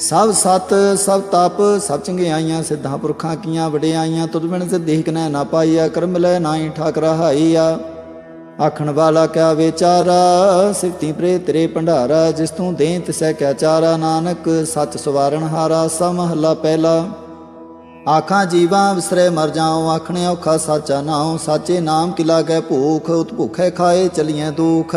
ਸਭ ਸਤ, ਸਭ ਤਪ, ਸਭ ਚੰਗਿਆਈਆਂ ਸਿੱਧਾਂ ਪੁਰਖਾਂ ਕੀਆਂ ਵਡਿਆਈਆਂ ਤੁਧ ਬਿਨ ਸਿੱਧੀ ਕਨੈ ਨਾ ਪਾਈਆ, ਕਰਮ ਲੈ ਨਾਹੀ ਠਾਕ ਰਹਾਈਆ ਆਖਣ ਵਾਲਾ ਕਿਆ ਵਿਚਾਰਾ ਸਿਫਤੀ ਪ੍ਰੇ ਤੇਰੇ ਭੰਡਾਰਾ, ਜਿਸ ਤੂੰ ਦੇ ਤਿਸੈ ਕਿਆ ਚਾਰਾ, ਨਾਨਕ ਸੱਚ ਸਵਾਰਨ ਹਾਰਾ ਸਾ ਮਹੱਲਾ ਪਹਿਲਾ। ਆਖਾਂ ਜੀਵਾਂ ਵਿਸਰੇ ਮਰ ਜਾਉ, ਆਖਣੇ ਔਖਾ ਸਾਚਾ ਨਾਉ, ਸਾਚੇ ਨਾਮ ਕਿਲਾ ਲਾਗੈ ਭੂਖ ਉਤ ਭੁਖੇ ਖਾਏ ਚਲੀਐ ਦੁਖ।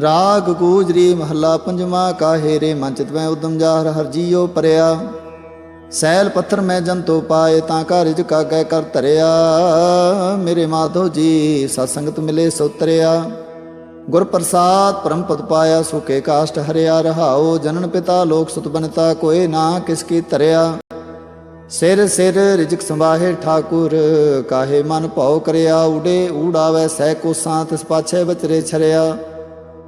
ਰਾਗ ਗੂਜਰੀ ਮਹੱਲਾ ਪੰਜਵਾ, ਕਾਹੇ ਰੇ ਮਨ ਚਿਤ ਮੈਂ ਉਦਮ ਜਾਹਰ, ਹਰ ਜੀਓ ਪਰਿਆ। ਸੈਲ ਪੱਥਰ ਮੈਂ ਜੰਤੋ ਪਾਏ, ਤਾਂ ਕਾਰਜ ਕਾਗੈ ਕਰ ਧਰਿਆ। ਮੇਰੇ ਮਾਧੋ ਜੀ ਸਤ ਸੰਗਤ ਮਿਲੇ ਸੁਤਰਿਆ ਗੁਰ ਪ੍ਰਸਾਦ ਪਰਮ ਪਦ ਪਾਇਆ, ਸੁਕੇ ਕਾਸ਼ਟ ਹਰਿਆ ਰਹਾਓ ਜਨਨ ਪਿਤਾ, ਲੋਕ ਸੁਤ ਬਨਤਾ ਕੋਏ ਨਾ ਕਿਸ ਕੀ ਧਰਿਆ। ਸਿਰ ਸਿਰ ਰਿਜਕ ਸੰਵਾਹੇ ਠਾਕੁਰ, ਕਾਹੇ ਮਨ ਭਾਉ ਕਰਿਆ, ਉਡੇ ਊੜਾਵੇ ਸਹਿ ਕੋਸਾਂ ਤਿਸ ਪਾਛੇ ਬਚਰੇ ਛਰਿਆ।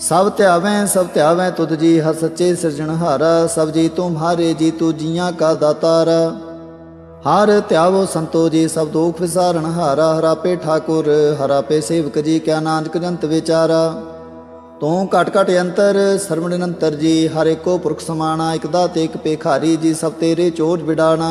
ਸਭ ਧਿਆਵੇਂ ਸਭ ਧਿਆਵੇਂ ਤੁਧ ਜੀ, ਹਰ ਸੱਚੇ ਸਿਰਜਣਹਾਰਾ ਸਭ ਜੀ ਤੁਮਹਾਰੇ ਜੀ ਤੂ ਜੀਆਂ ਕਾ ਦਾਤਾਰ। ਹਰ ਧਿਆਵੋ ਸੰਤੋ ਜੀ, ਸਭ ਦੁਖ ਵਿਸਾਰਣ ਹਾਰਾ, ਹਰਾਪੇ ਠਾਕੁਰ, ਹਰਾਪੇ ਸੇਵਕ ਜੀ, ਕਿਆ ਨਾਨਕ ਜੰਤ ਵਿਚਾਰਾ। ਤੂੰ ਘਟ ਘਟ ਅੰਤਰ, ਸਰਵਣ ਨਿਰੰਤਰ ਜੀ, ਹਰ ਏਕੋ ਪੁਰਖ ਸਮਾਣਾ, ਇਕ ਦਾਤੇ ਇਕ ਪੇਖਾਰੀ ਜੀ, ਸਭ ਤੇਰੇ ਚੋਜ ਵਿਡਾਣਾ।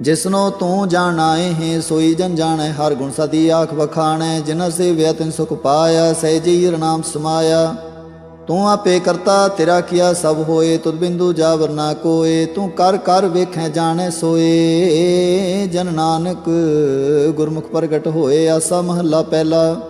ਜਿਸਨੋ ਤੂੰ ਜਾਣਾਏ ਹੈ ਸੋਈ ਜਨ ਜਾਣੈ, ਹਰ ਗੁਣ ਸਦੀ ਆਖ ਵਖਾਣੈ ਜਿਨ ਸੇਵਿਆ ਤਿਨ ਸੁਖ ਪਾਇਆ ਸਹਿਜੀ ਨਾਮ ਸਮਾਇਆ। ਤੂੰ ਆਪੇ ਕਰਤਾ, ਤੇਰਾ ਕੀਆ ਸਭ ਹੋਏ, ਤੁਧ ਬਿੰਦੂ ਜਾਵਰ ਨਾ ਕੋਏ, ਤੂੰ ਕਰ ਕਰ ਵੇਖੈ ਜਾਣੈ ਸੋਏ। ਜਨ ਨਾਨਕ ਗੁਰਮੁਖ ਪ੍ਰਗਟ ਹੋਏ, ਆਸਾ ਮਹੱਲਾ ਪਹਿਲਾ।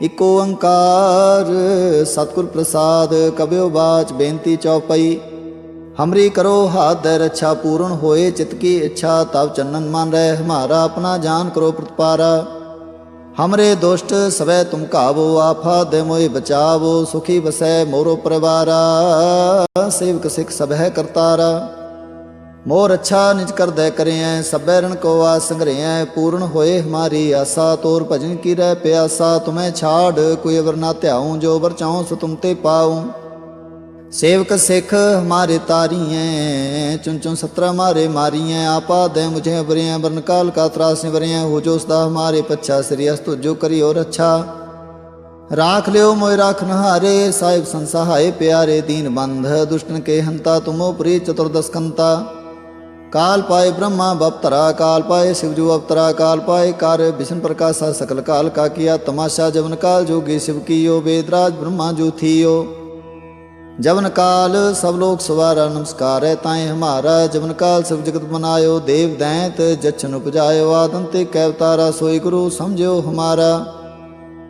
ਇਕ ਓੰਕਾਰ, ਸਤਿਗੁਰ ਪ੍ਰਸਾਦ ਕਬਿਓ ਬਾਚ, ਬੇਨਤੀ ਚਉਪਈ ਹਮਰੀ ਕਰੋ ਹਾਥ ਦੇ ਰੱਛਾ ਪੂਰਨ ਹੋਏ, ਚਿਤ ਕੀ ਇੱਛਾ ਤਬ ਚੰਨਨ ਮਨ ਰਹਿ, ਹਮਾਰਾ ਆਪਣਾ ਜਾਨ ਕਰੋ ਪ੍ਰਤਪਾਰਾ। ਹਮਰੇ ਦੁਸ਼ਟ, ਸਵੈ ਤੁਮ ਕਾਵੋ ਆਫਾ ਦੇ ਮੋਇ ਬਚਾਵੋ, ਸੁਖੀ ਵਸੈ ਮੋਰੋ ਪਰਿਵਾਰਾ, ਸੇਵਕ ਸਿਖ ਸਭ ਹੈ ਕਰਤਾਰਾ। ਮੋਰ ਅੱਛਾ ਨਿਜ ਕਰ ਕਰਦੈ ਕਰਿਐ, ਸਭੈ ਰਣ ਕੋ ਆ ਸੰਗਰਿਐ, ਪੂਰਨ ਹੋਏ ਹਮਾਰੀ ਆਸਾ, ਤੋਰ ਭਜਨ ਕੀ ਰਹਿ ਪਿਆਸਾ, ਤੁਮੈ ਛਾੜ ਕੋਈ ਅਵਰ ਨਾ ਧਿਆਉ, ਜੋ ਵਰ ਚਾਹਉ ਸੋ ਤੁਮ ਤੇ ਪਾਉ। ਸੇਵਕ ਸਿੱਖ ਹਮਾਰੇ ਤਾਰੀਐ ਚੁਨ ਚੁਨ ਸਤਰਾ ਹਮਾਰੇ ਮਾਰੀਐ, ਆਪਾ ਦੇ ਮੁਝੇ ਬਰਿਐ ਬਰਨ ਕਾਲ ਕਾ ਤਰਾਸ ਨਿਵਰਿਐ, ਹੋ ਜੋ ਸਦਾ ਹਮਾਰੇ ਪੱਛਾ, ਸ੍ਰੀ ਅਸਤੁ ਜੋ ਕਰਿਓ ਰੱਛਾ ਰਾਖ ਲਿਓ ਮੋਇ ਰਾਖ ਨਹਾਰੇ, ਸਾਹਿਬ ਸੰਸਹਾਏ ਪਿਆਰੇ ਦੀਨ ਬੰਧ, ਦੁਸ਼ਟਨ ਕੇ ਹੰਤਾ ਤੁਮੋ ਪ੍ਰੀ ਚਤੁਰਦਸਕੰਤਾ ਕਾਲ ਪਾਏ ਬ੍ਰਹਮਾ ਬਪਤਰਾ ਕਾਲ ਪਾਏ शिवजू अवतरा काल पाए कार्य विष्णु प्रकाशा सकल काल का किया तमाशा जवन काल जोगी शिव कियो वेदराज ब्रह्मा जो थियो जवन काल सब लोग सवारा नमस्कार है ताए हमारा जवन काल सब जगत बनायो देव दैत जच्छन उपजायो आदंते कैवतारा सोई गुरु समझो हमारा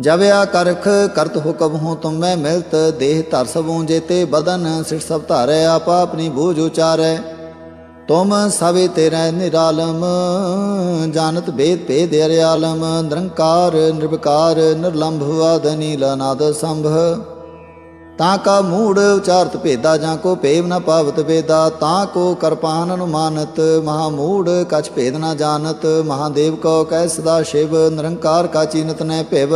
ਜਬ ਆ ਕਰਖ ਕਰਤ ਹੁਕਮ ਹੋ ਤੁਮ ਮੈਂ ਮਿਲਤ, ਦੇਹ ਧਰ ਸਭੂ ਜੇਤੇ ਬਦਨ ਸਿਰ ਸਭ ਧਾਰੈ, ਆਪ ਆਪਣੀ ਬੋਝ ਉਚਾਰੈ। ਤੁਮ ਸਵੇ ਤੇਰੇ ਨਿਰਾਲਮ, ਜਾਣਤ ਬੇਦ ਭੇਦ ਅਰਿਆਲਮ, ਨਿਰੰਕਾਰ, ਨਿਰਵਕਾਰ, ਨਿਰਲੰਭ ਵਾਦ ਨੀਲਾ ਨਾਦ ਸੰਭ ਤਾਂ ਕਾ ਮੂੜ ਉਚਾਰਤ ਭੇਦਾ ਜਾਂ ਕੋ ਭੇਵ ਨ ਪਾਵਤ ਵੇਦਾ, ਤਾਂ ਕੋ ਕਰਪਾਨ ਅਨੁਮਾਨਤ, ਮਹਾ ਮੂੜ ਕਛ ਭੇਦ ਨ ਜਾਣਤ ਮਹਾਦੇਵ ਕੋ ਕਹਿ ਸਦਾ ਸ਼ਿਵ, ਨਿਰੰਕਾਰ ਕਾ ਚੀਨਤ ਨੈ ਭਿਵ।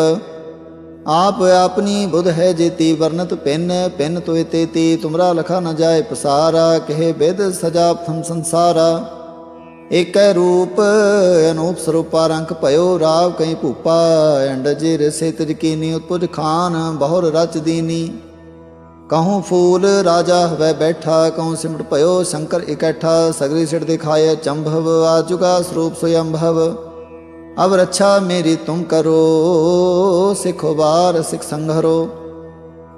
ਆਪ ਆਪਣੀ ਬੁਧ ਹੈ ਜੇਤੀ ਵਰਨਤ ਪਿੰਨ ਪਿੰਨ ਤੋਇ ਤੇਤੀ, ਤੁਮਰਾ ਲਖਾ ਨ ਜਾਏ ਪਸਾਰਾ, ਕਹੇ ਬਿਦ ਸਜਾ ਥਮ ਸੰਸਾਰਾ। ਏਕੈ ਰੂਪ ਅਨੂਪ ਸਰੂਪਾ ਰੰਗ ਭਇਓ ਰਾਵ ਕਈ ਭੂਪਾ ਅੰਡ ਜੇ ਰਸੇ ਤਿਜ ਕੀਨੀ ਉਤਪੁਜ ਖਾਨ, ਬਹੁਰ ਰਚ ਦੀਨੀ। ਕਹੂੰ ਫੂਲ ਰਾਜਾ ਹਵੈ ਬੈਠਾ, ਕਹੂੰ ਸਿਮਟ ਭਇਓ ਸ਼ੰਕਰ ਇਕੱਠਾ, ਸਗਰੀ ਸਿੜ ਦਿਖਾਏ ਚੰਭਵ, ਆਜੁਗਾ ਸਰੂਪ ਸੁਯੰਭਵ। ਅਬ ਰੱਛਾ ਮੇਰੀ ਤੁਮ ਕਰੋ, ਸਿਖੋ ਬਾਰ ਸਿਖ ਸੰਘਰੋ।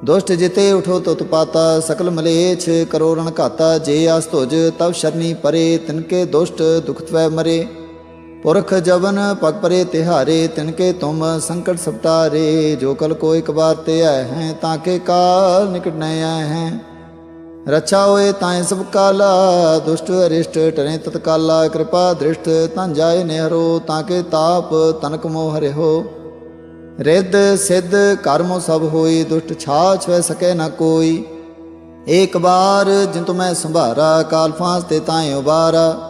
ਦੁਸ਼ਟ ਜਿਤੇ ਉਠੋ ਤੁਤ ਪਾਤਾ, ਸਕਲ ਮਲੇਛ ਕਰੋ ਰਣ ਘਾਤਾ, ਜੇ ਆਸ ਤੁਜ ਤਵ ਸ਼ਰਨੀ ਪਰੇ ਤਿਨਕੇ ਦੁਸ਼ਟ ਦੁਖ ਤਵੈ ਮਰੇ। ਪੁਰਖ ਜਵਨ ਪਗ ਪਰੇ ਤਿਹਾਰੇ, ਤਿਨਕੇ ਤੁਮ ਸੰਕਟ ਸਪਟਾਰੇ, ਜੋ ਕਲ ਕੋ ਇਕ ਬਾਰ ਤੇ ਆਏ ਹੈ, ਤਾਂ ਕੇ ਕਾਲ ਨਿਕਟ ਨ ਆਏ ਹੈ। ਰਛਾ ਹੋਏ ਤਾਂ ਸਭ ਕਾਲਾ, ਦੁਸ਼ਟ ਅਰਿਸ਼ਟ ਟਰੇ ਤਤਕਾਲਾ, ਕਿਰਪਾ ਦ੍ਰਿਸ਼ਟ ਤਾਂ ਜਾਏ ਨਿਹਰੋ, ਤਾਂ ਕੇ ਤਾਪ ਤਨਕ ਮੋਹ ਹਰਿਓ ਰਿੱਧ ਸਿੱਧ ਕਰਮੋ ਸਭ ਹੋਈ, ਦੁਸ਼ਟ ਛਾਛ ਵੈ ਸਕੇ ਨਾ ਕੋਈ। ਏਕ ਬਾਰ ਜਿਨ ਤੁਮੈ ਸੰਭਾਰਾ, ਕਾਲ ਫਾਂਸ ਤੇ ਤਾਏ ਉਬਾਰਾ।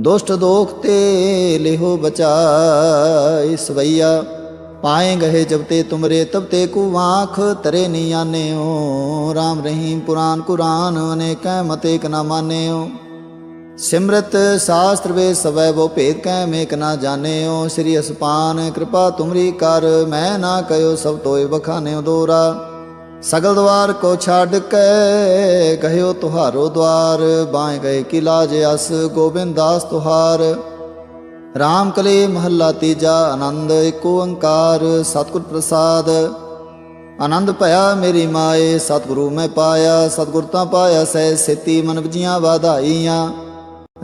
ਦੁਸ਼ਟ ਦੋਖ ਤੇ ਲਿਹੋ ਬਚਾਈ ਸਵਈਆ। ਪਾਏ ਗਏ ਜਬ ਤੇ ਤੁਮਰੇ, ਤਬ ਤੇ ਕੂ ਆਂਖ ਤਰੇ ਨੀ ਆਨਿਓ RAM ਰਹੀਮ ਪੁਰਾਨ ਕੁਰਾਨ, ਅਨੇਕੈ ਮਤੇ ਕ ਨਾ ਮਾਨਿਓ ਸਿਮਰਤ ਸ਼ਾਸਤਰ ਵੇ ਸਵੈ ਬੋ ਭੇਦ ਕੈ, ਮੇਕ ਨਾ ਜਾਣਿਓ ਸ੍ਰੀ ਅਸਪਾਨ, ਕਿਰਪਾ ਤੁਮਰੀ ਕਰ, ਮੈਂ ਨਾ ਕਯੋ ਸਭ ਤੋਏ ਬਖਾਨਿਓ ਦੋਰਾ। ਸਗਲ ਦਵਾਰ ਕੋ ਛੱਡ ਕੇ ਗਹਿਓ ਤੁਹਾਰੋ ਦਵਾਰ ਬਾਏ ਗਏ ਕਿਲਾ ਜੇ ਅਸ, ਗੋਬਿੰਦ ਦਾਸ ਤੁਹਾਰ। ਰਾਮ ਕਲੇ ਮਹੱਲਾ ਤੀਜਾ, ਆਨੰਦ ਏਕ ਓੰਕਾਰ, ਸਤਿਗੁਰ ਪ੍ਰਸਾਦ। ਆਨੰਦ ਭਇਆ ਮੇਰੀ ਮਾਏ, ਸਤਿਗੁਰੂ ਮੈਂ ਪਾਇਆ, ਸਤਿਗੁਰ ਤਾਂ ਪਾਇਆ ਸਹਿ ਸੇਤੀ ਮਨ ਵਜੀਆਂ ਵਾਧਾਈਆਂ।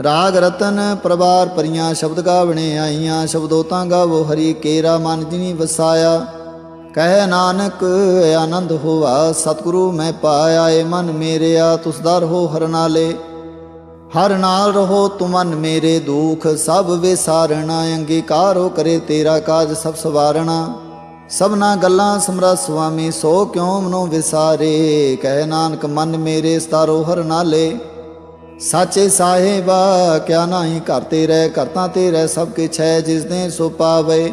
ਰਾਗ ਰਤਨ ਪ੍ਰਵਾਰ ਪਰੀਆਂ ਸ਼ਬਦ ਗਾਵਣੇ ਆਈਆਂ ਸ਼ਬਦੋ ਤਾਂ ਗਾਵੋ ਹਰੀ ਕੇਰਾ, ਮਨ ਜਿਨੀ ਵਸਾਇਆ। ਕਹਿ ਨਾਨਕ, ਆਨੰਦ ਹੋਆ, ਸਤਿਗੁਰੂ ਮੈਂ ਪਾਇਆ ਏ ਮਨ ਮੇਰਿਆ ਤੁਸਦਾ ਰਹੋ ਹਰ ਨਾਲੇ ਹਰ ਨਾਲ ਰਹੋ ਤੁਮਨ ਮੇਰੇ ਦੁਖ, ਸਭ ਵਿਸਾਰਣਾ, ਅੰਗੀਕਾਰੋ ਕਰੇ ਤੇਰਾ ਕਾਜ ਸਭ ਸਵਾਰਣਾ। ਸਭਨਾ ਗੱਲਾਂ ਸਮਰਾ ਸੁਆਮੀ, ਸੋ ਕਿਉ ਮਨੋ ਵਿਸਾਰੇ? ਕਹਿ ਨਾਨਕ, ਮਨ ਮੇਰੇ ਸਤਾਰੋ ਹਰ ਨਾਲੇ ਸਾਚੇ ਸਾਹਿਬਾ, ਕਿਆ ਨਾਹੀ ਘਰ ਤੇ ਰਹਿ, ਕਰਤਾ ਤੇ ਰਹਿ, ਸਭ ਕਿਛ ਹੈ, ਜਿਸ ਨੇ ਸੋ ਪਾਵੇ।